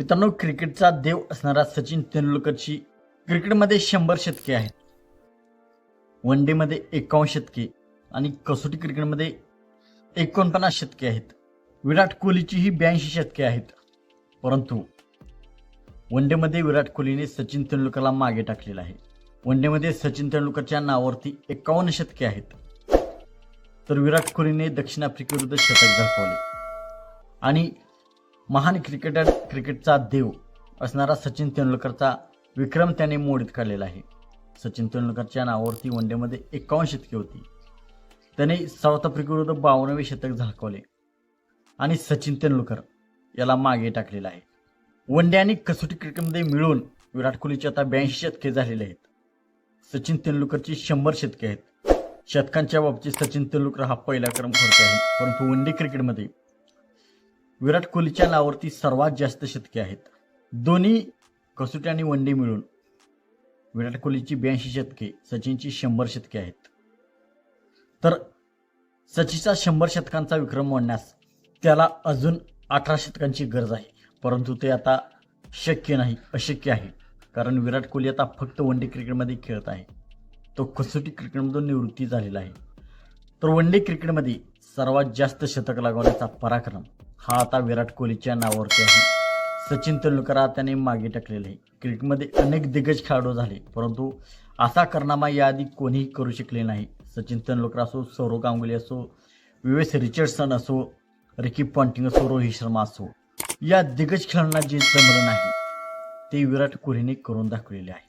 मित्रांनो क्रिकेटचा देव असणारा सचिन तेंडुलकरची क्रिकेटमध्ये शंभर शतके आहेत. वन डेमध्ये एकावन्न शतके आणि कसोटी क्रिकेटमध्ये एकोणपन्नास शतके आहेत. विराट कोहलीचीही ब्याऐंशी शतके आहेत. परंतु वन डेमध्ये विराट कोहलीने सचिन तेंडुलकरला मागे टाकलेला आहे. वन डेमध्ये सचिन तेंडुलकरच्या नावावरती एकावन्न शतके आहेत. तर विराट कोहलीने दक्षिण आफ्रिकेविरुद्ध शतक झळकवले. आणि महान क्रिकेटर क्रिकेटचा देव असणारा सचिन तेंडुलकरचा विक्रम त्याने मोडीत काढलेला आहे. सचिन तेंडुलकरच्या नावावरती वनडेमध्ये एकावन्न शतके होती. त्याने साऊथ आफ्रिकेविरुद्ध बावन्नवे शतक झळकवले आणि सचिन तेंडुलकर याला मागे टाकलेला आहे. वन डे आणि कसोटी क्रिकेटमध्ये मिळून विराट कोहलीची आता ब्याऐंशी शतके झालेले आहेत. सचिन तेंडुलकरची शंभर शतके आहेत. शतकांच्या बाबतीत सचिन तेंडुलकर हा पहिला क्रम करते आहे. परंतु वन डे क्रिकेटमध्ये विराट कोहलीच्या नावावरती सर्वात जास्त शतके आहेत. दोन्ही कसोटी आणि वन डे मिळून विराट कोहलीची ब्याऐंशी शतके सचिनची शंभर शतके आहेत. तर सचिनचा शंभर शतकांचा विक्रम मोडण्यास त्याला अजून अठरा शतकांची गरज आहे. परंतु ते आता शक्य नाही अशक्य आहे. कारण विराट कोहली आता फक्त वन डे क्रिकेटमध्ये खेळत आहे. तो कसोटी क्रिकेटमधून निवृत्ती झालेला आहे. तर वन डे क्रिकेटमध्ये सर्वात जास्त शतक लागवण्याचा पराक्रम हा आता विराट कोहलीच्या नावावरती आहे. सचिन तेंडुलकर हा त्याने मागे टाकलेले आहे. क्रिकेटमध्ये अनेक दिग्गज खेळाडू झाले परंतु असा कारनामा याआधी कोणीही करू शकले नाही. सचिन तेंडुलकर असो सौरव गांगुली असो विवेस रिचर्डसन असो रिकी पॉन्टिंग असो रोहित शर्मा असो या दिग्गज खेळांना जे जमलं नाही ते विराट कोहलीने करून दाखवलेले आहे.